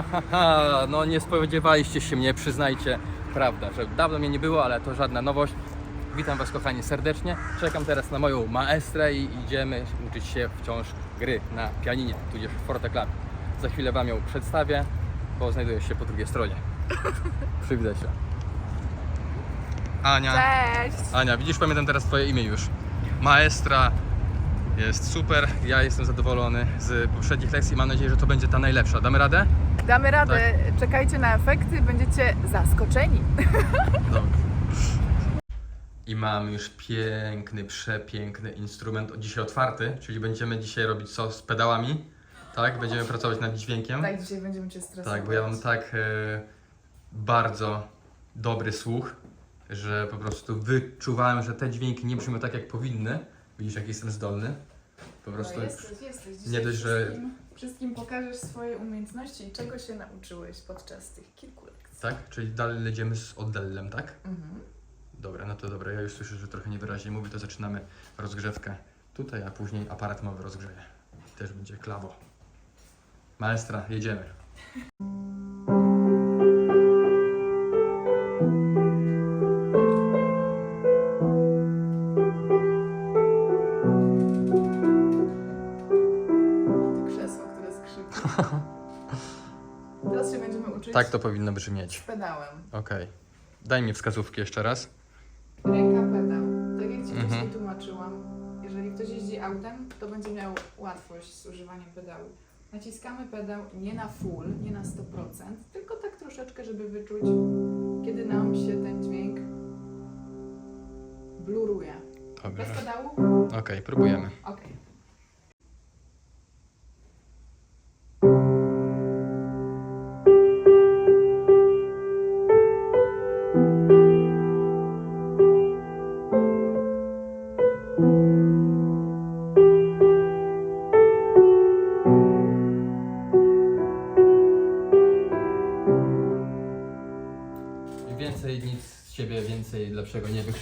No nie spodziewaliście się mnie, przyznajcie. Prawda, że dawno mnie nie było, ale to żadna nowość. Witam Was kochani serdecznie. Czekam teraz na moją maestrę i idziemy uczyć się wciąż gry na pianinie, tudzież fortepianie. Za chwilę Wam ją przedstawię, bo znajduję się po drugiej stronie. Przywitaj się. Ania. Cześć! Ania, widzisz, pamiętam teraz Twoje imię już. Maestra jest super, ja jestem zadowolony z poprzednich lekcji. Mam nadzieję, że to będzie ta najlepsza. Damy radę? Damy radę, czekajcie na efekty, będziecie zaskoczeni. Dobra. I mamy już piękny, przepiękny instrument dzisiaj otwarty, czyli będziemy dzisiaj robić co z pedałami, tak? Będziemy pracować nad dźwiękiem. Tak, dzisiaj będziemy cię stresować. Tak, bo ja mam tak e, bardzo dobry słuch, że po prostu wyczuwałem, że te dźwięki nie brzmią tak jak powinny. Widzisz, jak jestem zdolny? Po prostu. No jesteś, jesteś. Dzisiaj nie dość, że- Wszystkim, wszystkim pokażesz swoje umiejętności i czego się nauczyłeś podczas tych kilku lekcji. Tak? Czyli dalej jedziemy z oddellem, tak? Mhm. Dobra, no to dobra, ja już słyszę, że trochę niewyraźnie mówię, to zaczynamy rozgrzewkę tutaj, a później aparat mowy rozgrzeje. Też będzie klawo. Maestra, jedziemy. Tak to powinno brzmieć. pedałem. Okej. Daj mi wskazówki jeszcze raz. Ręka pedał. Tak jak Ci Mhm. wcześniej tłumaczyłam, jeżeli ktoś jeździ autem, to będzie miał łatwość z używaniem pedału. Naciskamy pedał nie na full, nie na 100%, tylko tak troszeczkę, żeby wyczuć, kiedy nam się ten dźwięk bluruje. Dobrze. Bez pedału? Okej, próbujemy. Okej.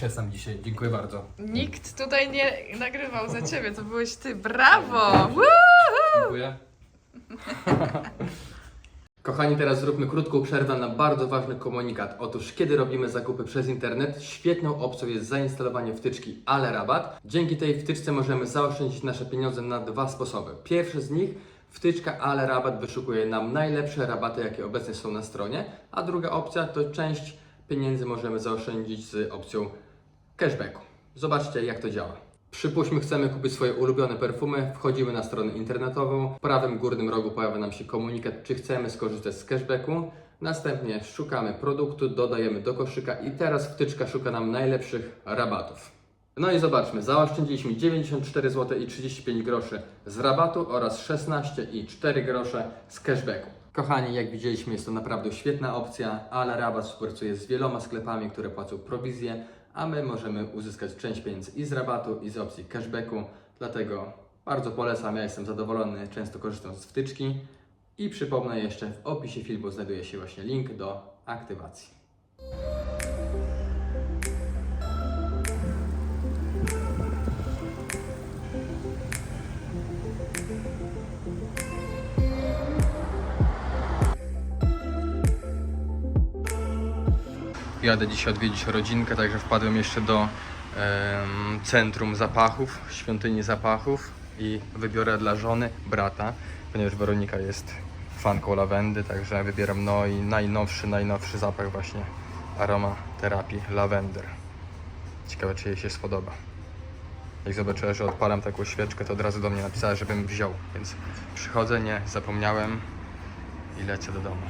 Wykrzesam dzisiaj. Dziękuję bardzo. Nikt tutaj nie nagrywał za ciebie, to byłeś ty. Brawo! Dziękuję. Kochani, teraz zróbmy krótką przerwę na bardzo ważny komunikat. Otóż, kiedy robimy zakupy przez internet, świetną opcją jest zainstalowanie wtyczki Ale Rabat. Dzięki tej wtyczce możemy zaoszczędzić nasze pieniądze na dwa sposoby. Pierwszy z nich, wtyczka Ale Rabat wyszukuje nam najlepsze rabaty, jakie obecnie są na stronie, a druga opcja to część pieniędzy możemy zaoszczędzić z opcją cashbacku. Zobaczcie, jak to działa. Przypuśćmy, chcemy kupić swoje ulubione perfumy, wchodzimy na stronę internetową, w prawym górnym rogu pojawia nam się komunikat, czy chcemy skorzystać z cashbacku. Następnie szukamy produktu, dodajemy do koszyka i teraz wtyczka szuka nam najlepszych rabatów. No i zobaczmy, zaoszczędziliśmy 94 zł i 35 groszy z rabatu oraz 16 i 4 grosze z cashbacku. Kochani, jak widzieliśmy, jest to naprawdę świetna opcja, ale rabat współpracuje z wieloma sklepami, które płacą prowizję, a my możemy uzyskać część pieniędzy i z rabatu, i z opcji cashbacku. Dlatego bardzo polecam, ja jestem zadowolony, często korzystam z wtyczki. I przypomnę jeszcze, w opisie filmu znajduje się właśnie link do aktywacji. Jadę dzisiaj odwiedzić rodzinkę, także wpadłem jeszcze do centrum zapachów, świątyni zapachów i wybiorę dla żony, brata, ponieważ Weronika jest fanką lawendy, także wybieram no i najnowszy, najnowszy zapach właśnie aromaterapii lavender. Ciekawe, czy jej się spodoba. Jak zobaczyła, że odpalam taką świeczkę, to od razu do mnie napisała, żebym wziął, więc przychodzę, nie, zapomniałem i lecę do domu.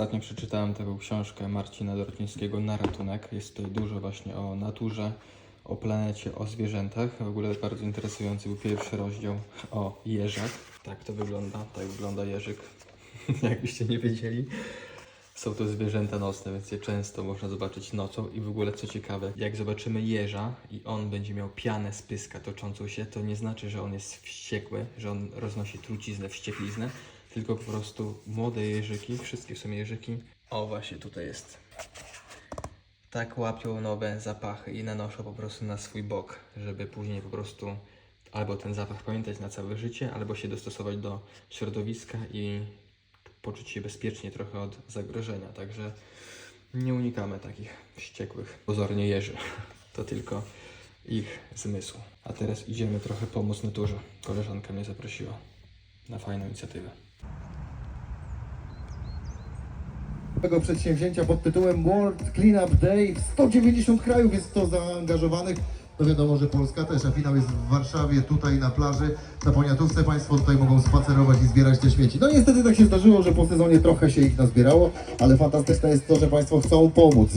Ostatnio przeczytałem taką książkę Marcina Dorocińskiego Na ratunek. Jest tutaj dużo właśnie o naturze, o planecie, o zwierzętach. W ogóle bardzo interesujący był pierwszy rozdział o jeżach. Tak to wygląda, tak wygląda jeżyk. Jakbyście nie wiedzieli. Są to zwierzęta nocne, więc je często można zobaczyć nocą i w ogóle co ciekawe, jak zobaczymy jeża i on będzie miał pianę z pyska toczącą się, to nie znaczy, że on jest wściekły, że on roznosi truciznę, wściekliznę, tylko po prostu młode jeżyki, wszystkie w sumie jeżyki, O, właśnie tutaj jest. Tak łapią nowe zapachy i nanoszą po prostu na swój bok, żeby później po prostu albo ten zapach pamiętać na całe życie, albo się dostosować do środowiska i poczuć się bezpiecznie trochę od zagrożenia. Także nie unikamy takich wściekłych, pozornie jeży. To tylko ich zmysł. A teraz idziemy trochę pomóc naturze. Koleżanka mnie zaprosiła na fajną inicjatywę. Tego przedsięwzięcia pod tytułem World Cleanup Day. W 190 krajów jest to zaangażowanych. No wiadomo, że Polska też, a finał jest w Warszawie, tutaj na plaży, na Poniatówce. Państwo tutaj mogą spacerować i zbierać te śmieci. No niestety tak się zdarzyło, że po sezonie trochę się ich nazbierało, ale fantastyczne jest to, że Państwo chcą pomóc.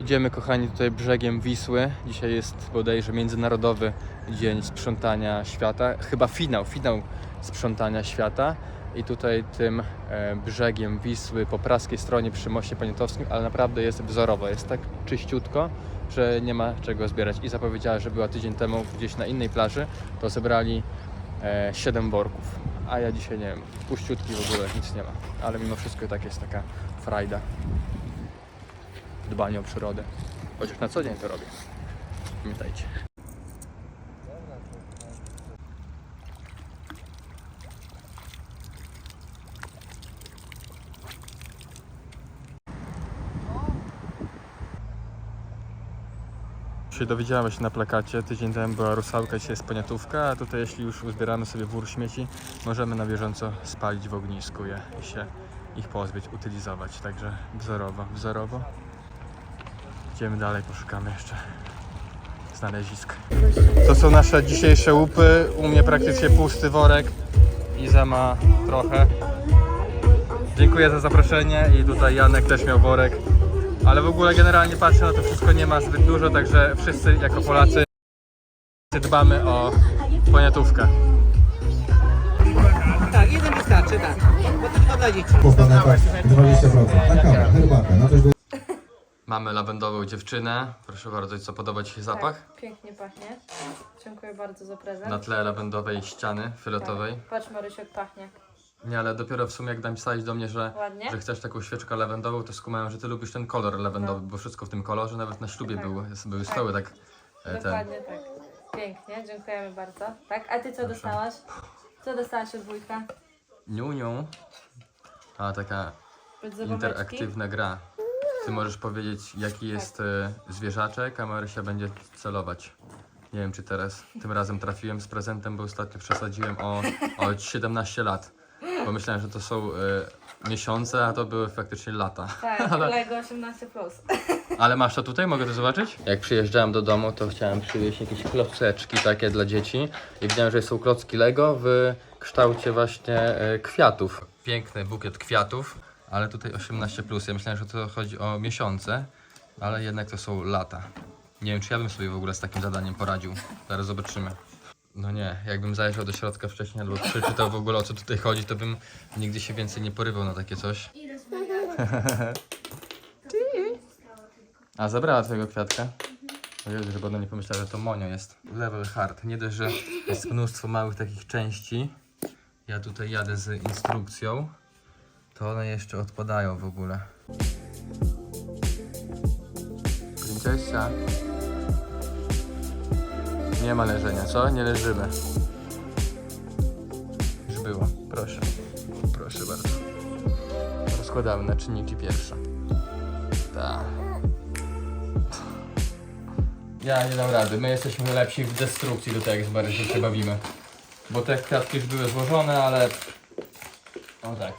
Idziemy, kochani, tutaj brzegiem Wisły. Dzisiaj jest bodajże Międzynarodowy Dzień Sprzątania Świata. Chyba finał, finał sprzątania świata. I tutaj tym e, brzegiem Wisły po praskiej stronie przy moście poniatowskim, ale naprawdę jest wzorowo, jest tak czyściutko, że nie ma czego zbierać. I zapowiedziała, że była tydzień temu gdzieś na innej plaży, to zebrali e, 7 worków. A ja dzisiaj nie wiem, puściutki w ogóle, nic nie ma. Ale mimo wszystko tak jest taka frajda dbanie o przyrodę. Chociaż na co dzień to robię. Pamiętajcie. Się dowiedziałeś na plakacie, tydzień temu była rusałka, dzisiaj jest poniatówka, a tutaj jeśli już uzbieramy sobie wór śmieci, możemy na bieżąco spalić w ognisku je i się ich pozbyć, utylizować. Także wzorowo, wzorowo. Idziemy dalej, poszukamy jeszcze znalezisk. To są nasze dzisiejsze łupy. U mnie praktycznie pusty worek. Iza ma trochę. Dziękuję za zaproszenie i tutaj Janek też miał worek. Ale w ogóle generalnie patrzę na to wszystko nie ma zbyt dużo, także wszyscy jako Polacy dbamy o poniatówkę. Tak, jeden wystarczy, tak. Bo tylko dla dzieci. Po planetach 20%. A kawa, herbata, na coś do Mamy lawendową dziewczynę. Proszę bardzo, co podoba Ci się zapach? Tak, pięknie pachnie. Dziękuję bardzo za prezent. Na tle lawendowej ściany fioletowej. Tak. Patrz Marysiu, jak pachnie. Nie, ale dopiero w sumie jak napisałeś do mnie, że, Ładnie? że chcesz taką świeczkę lawendową, to skumałem, że ty lubisz ten kolor lawendowy, No. bo wszystko w tym kolorze, nawet na ślubie Tak. były, były Tak. stoły tak e. Dokładnie tak. Pięknie, dziękujemy bardzo. Tak, a ty co dostałaś? Co dostałaś od wujka? Niu, niu. A taka Od zabaweczki? interaktywna gra. Ty możesz powiedzieć, jaki jest e, zwierzaczek, a Marysia będzie celować. Nie wiem, czy teraz tym razem trafiłem z prezentem, bo ostatnio przesadziłem o, o 17 lat. Bo myślałem, że to są e, miesiące, a to były faktycznie lata. Tak, Lego 18+. Plus. Ale masz to tutaj? Mogę to zobaczyć? Jak przyjeżdżałem do domu, to chciałem przywieźć jakieś kloceczki takie dla dzieci. I widziałem, że są klocki Lego w kształcie właśnie e, kwiatów. Piękny bukiet kwiatów, ale tutaj 18+. Plus. Ja myślałem, że to chodzi o miesiące, ale jednak to są lata. Nie wiem, czy ja bym sobie w ogóle z takim zadaniem poradził. Zaraz zobaczymy. No nie, jakbym zajrzał do środka wcześniej albo przeczytał w ogóle o co tutaj chodzi, to bym nigdy się więcej nie porywał na takie coś. A zabrała twojego kwiatka? Jezu, żeby ona nie pomyślała, że to Monio jest. Level hard. Nie dość, że jest mnóstwo małych takich części. Ja tutaj jadę z instrukcją. To one jeszcze odpadają w ogóle. Princesia. Nie ma leżenia, co? Nie leżymy. Już było. Proszę. Proszę bardzo. Rozkładamy na czynniki pierwsze. Tak. Ja nie dam rady. My jesteśmy lepsi w destrukcji do tego, jak z Marysią się bawimy. Bo te kwiatki już były złożone, ale... No tak.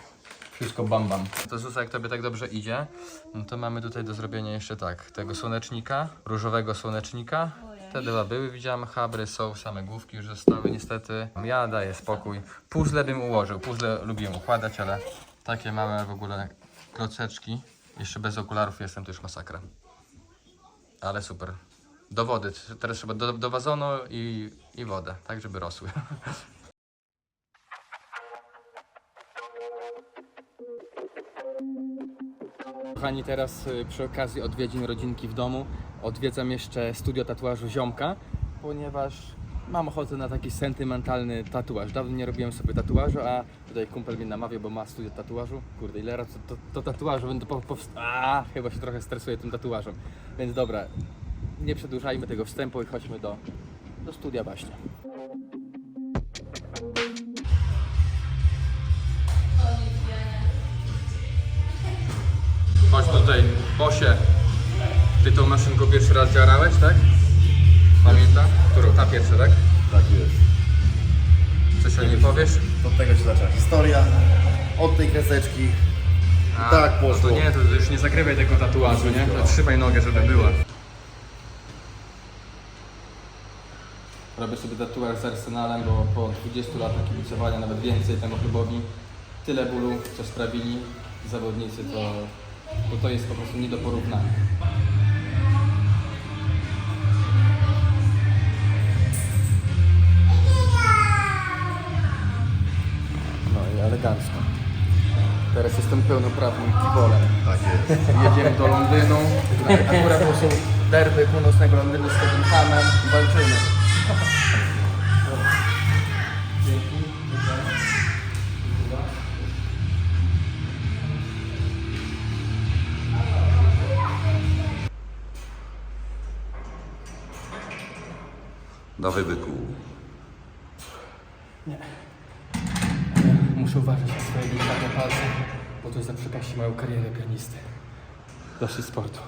Wszystko bam bam. To Zuza, jak tobie tak dobrze idzie, no to mamy tutaj do zrobienia jeszcze tak. Tego słonecznika, różowego słonecznika. Te dwa były, widziałem, habry są, same główki już zostały niestety. Ja daję spokój. Puzzle bym ułożył, puzzle lubiłem układać, ale takie małe w ogóle kloceczki. Jeszcze bez okularów jestem, to już masakra. Ale super. Do wody. Teraz trzeba do, do wazonu i, i wodę, tak żeby rosły. Kochani, teraz y, przy okazji odwiedzin rodzinki w domu odwiedzam jeszcze studio tatuażu Ziomka, ponieważ mam ochotę na taki sentymentalny tatuaż. Dawno nie robiłem sobie tatuażu, a tutaj kumpel mnie namawiał, bo ma studio tatuażu. Kurde, ile razy to, to, to tatuażu będę po, powst- A, chyba się trochę stresuję tym tatuażem. Więc dobra, nie przedłużajmy tego wstępu i chodźmy do, do studia baśnia. Chodź tutaj, Bosie. Ty tą maszynką pierwszy raz działałeś, tak? Pamiętam? Którą? Ta pierwsza, tak? Tak jest. Coś o niej powiesz? Od tego się zaczęła historia. Od tej kreseczki. A, tak no poszło. to nie, to już nie zagrywaj tego tatuażu, nie? To trzymaj nogę, żeby była. Robię sobie tatuaż z Arsenalem, bo po 20 latach kibicowania, nawet więcej temu klubowi, tyle bólu, co sprawili zawodnicy, to, to to jest po prostu nie do porównania. Elegancko. Teraz jestem pełnoprawnym kibolem. Tak jest. Jedziemy do Londynu. Akurat to są derby północnego Londynu z Tottenhamem walczymy. Dawaj byku. Muszę uważać na swoje delikatne palce, bo to zaprzepaści moją karierę pianisty. Dosyć sportu.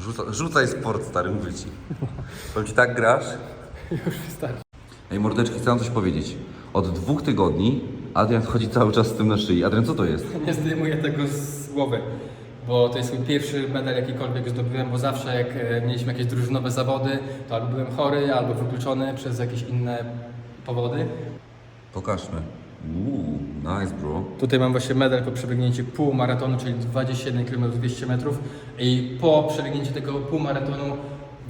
Rzuca, rzucaj sport, stary, mówię ci. Powiem ci, tak grasz? Już wystarczy. Ej, mordeczki, chcę wam coś powiedzieć. Od dwóch tygodni Adrian chodzi cały czas z tym na szyi. Adrian, co to jest? Nie zdejmuję tego z głowy, bo to jest mój pierwszy medal jakikolwiek zdobyłem, bo zawsze jak e, mieliśmy jakieś drużynowe zawody, to albo byłem chory, albo wykluczony przez jakieś inne powody. Pokażmy. Uuu, nice bro. Tutaj mam właśnie medal po przebiegnięciu półmaratonu, czyli 21 km 200 metrów i po przebiegnięciu tego półmaratonu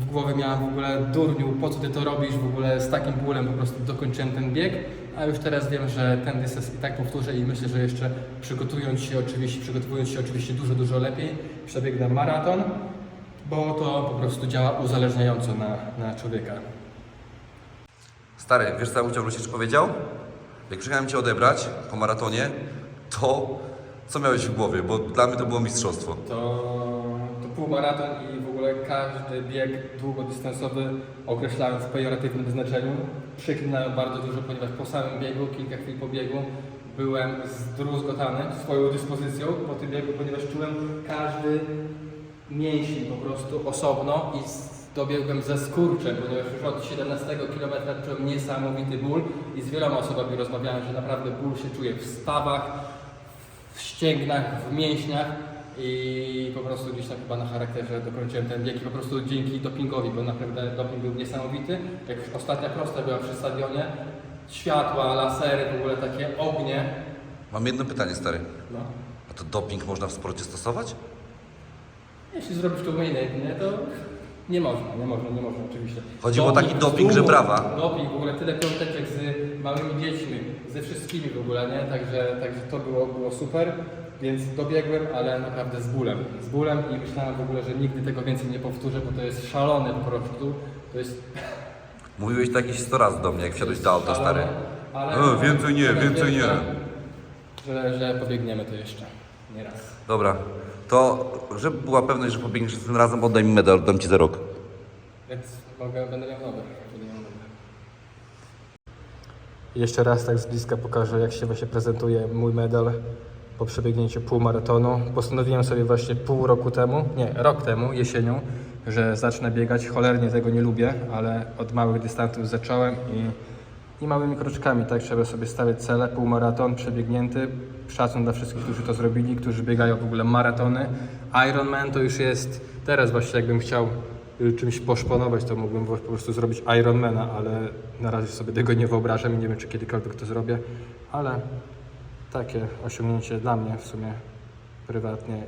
w głowie miałem w ogóle durniu, po co ty to robisz, w ogóle z takim bólem po prostu dokończyłem ten bieg, a już teraz wiem, że ten dystans i tak powtórzę i myślę, że jeszcze przygotując się oczywiście, przygotowując się oczywiście dużo, dużo lepiej, przebiegnę maraton, bo to po prostu działa uzależniająco na, na człowieka. Stary, wiesz co żebyś jeszcze powiedział? Jak przyjechałem cię odebrać po maratonie, to co miałeś w głowie? Bo dla mnie to było mistrzostwo. to, to półmaraton i w ogóle każdy bieg długodystansowy określałem w pejoratywnym znaczeniu. Przeklinałem bardzo dużo, ponieważ po samym biegu, kilka chwil po biegu, byłem zdruzgotany swoją dyspozycją po tym biegu, ponieważ czułem każdy mięsień po prostu osobno i dobiegłem ze skurczem, ponieważ już od 17 km czułem niesamowity ból i z wieloma osobami rozmawiałem, że naprawdę ból się czuje w stawach, w ścięgnach, w mięśniach i po prostu gdzieś tam chyba na charakterze dokończyłem ten bieg i po prostu dzięki dopingowi, bo naprawdę doping był niesamowity. Jak już ostatnia prosta była przy stadionie, światła, lasery, w ogóle takie ognie. Mam jedno pytanie, stary. No. A to doping można w sporcie stosować? Jeśli zrobisz to umiejętnie, to nie można, nie można, nie można oczywiście. Chodzi o taki doping, że brawa. Doping, w ogóle tyle piąteczek z małymi dziećmi, ze wszystkimi w ogóle, nie? Także, także to było, było super, więc dobiegłem, ale naprawdę z bólem. Z bólem i myślałem w ogóle, że nigdy tego więcej nie powtórzę, bo to jest szalone po prostu. To jest Mówiłeś to jakieś 100 razy do mnie, jak wsiadłeś do auta, stary. ale... E, więcej nie, więcej nie. Że, że pobiegniemy to jeszcze. Nie raz. Dobra, to żeby była pewność, że pobiegniesz tym razem, oddaj mi medal, dam ci za rok. Więc mogę, będę miał nowe. Będę miał nowe. Jeszcze raz tak z bliska pokażę, jak się właśnie prezentuje mój medal po przebiegnięciu półmaratonu. Postanowiłem sobie właśnie pół roku temu, nie, rok temu, jesienią, że zacznę biegać. Cholernie tego nie lubię, ale od małych dystansów zacząłem i, i małymi kroczkami, tak, trzeba sobie stawiać cele. Półmaraton przebiegnięty, szacun dla wszystkich, którzy to zrobili, którzy biegają w ogóle maratony. Ironman to już jest, teraz właśnie jakbym chciał y, czymś poszponować, to mógłbym po prostu zrobić Ironmana, ale na razie sobie tego nie wyobrażam i nie wiem, czy kiedykolwiek to zrobię, ale takie osiągnięcie dla mnie w sumie prywatnie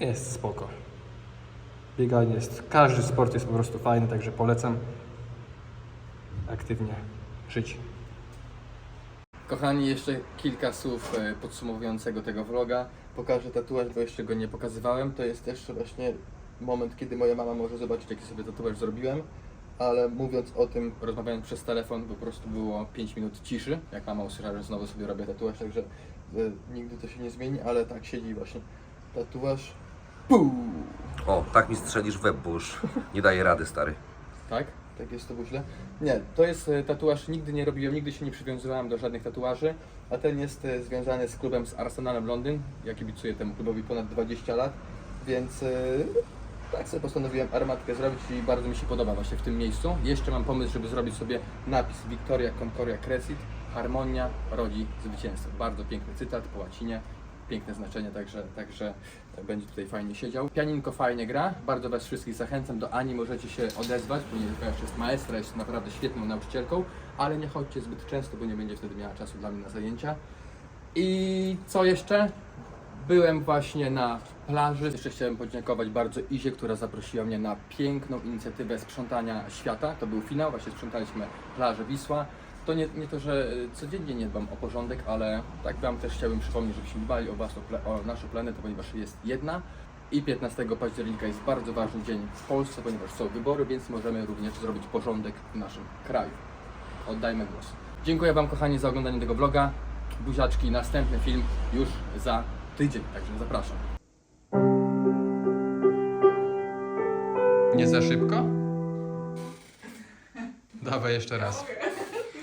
jest spoko. Bieganie jest, każdy sport jest po prostu fajny, także polecam aktywnie żyć. Kochani, jeszcze kilka słów e, podsumowującego tego vloga. Pokażę tatuaż, bo jeszcze go nie pokazywałem. To jest też właśnie moment, kiedy moja mama może zobaczyć, jaki sobie tatuaż zrobiłem. ale mówiąc o tym, rozmawiając przez telefon, po prostu było 5 minut ciszy, jak mama usłyszała, że znowu sobie robię tatuaż, także e, nigdy to się nie zmieni, ale tak siedzi właśnie tatuaż. Puu! O, tak mi strzelisz w już nie daje rady, stary. Tak? Tak jest to źle? Nie, to jest e, tatuaż, nigdy nie robiłem, nigdy się nie przywiązywałem do żadnych tatuaży, a ten jest e, związany z klubem z Arsenalem Londyn. Ja kibicuję temu klubowi ponad 20 lat, więc e, tak sobie postanowiłem armatkę zrobić i bardzo mi się podoba właśnie w tym miejscu. Jeszcze mam pomysł, żeby zrobić sobie napis Victoria Concordia Crescit, harmonia rodzi zwycięstwo. Bardzo piękny cytat po łacinie piękne znaczenie, także, także będzie tutaj fajnie siedział. Pianinko fajnie gra, bardzo Was wszystkich zachęcam do Ani, możecie się odezwać, ponieważ jest maestra, jest naprawdę świetną nauczycielką, ale nie chodźcie zbyt często, bo nie będzie wtedy miała czasu dla mnie na zajęcia. I co jeszcze? Byłem właśnie na plaży. Jeszcze chciałem podziękować bardzo Izie, która zaprosiła mnie na piękną inicjatywę sprzątania świata. To był finał, właśnie sprzątaliśmy plażę Wisła. To nie, nie to, że y, codziennie nie dbam o porządek, ale tak Wam też chciałbym przypomnieć, żebyśmy dbali o, pla- o naszą planetę, ponieważ jest jedna. I 15 października jest bardzo ważny dzień w Polsce, ponieważ są wybory, więc możemy również zrobić porządek w naszym kraju. Oddajmy głos. Dziękuję Wam kochani za oglądanie tego vloga. Buziaczki, następny film już za tydzień, także zapraszam. Nie za szybko? Dawaj jeszcze raz.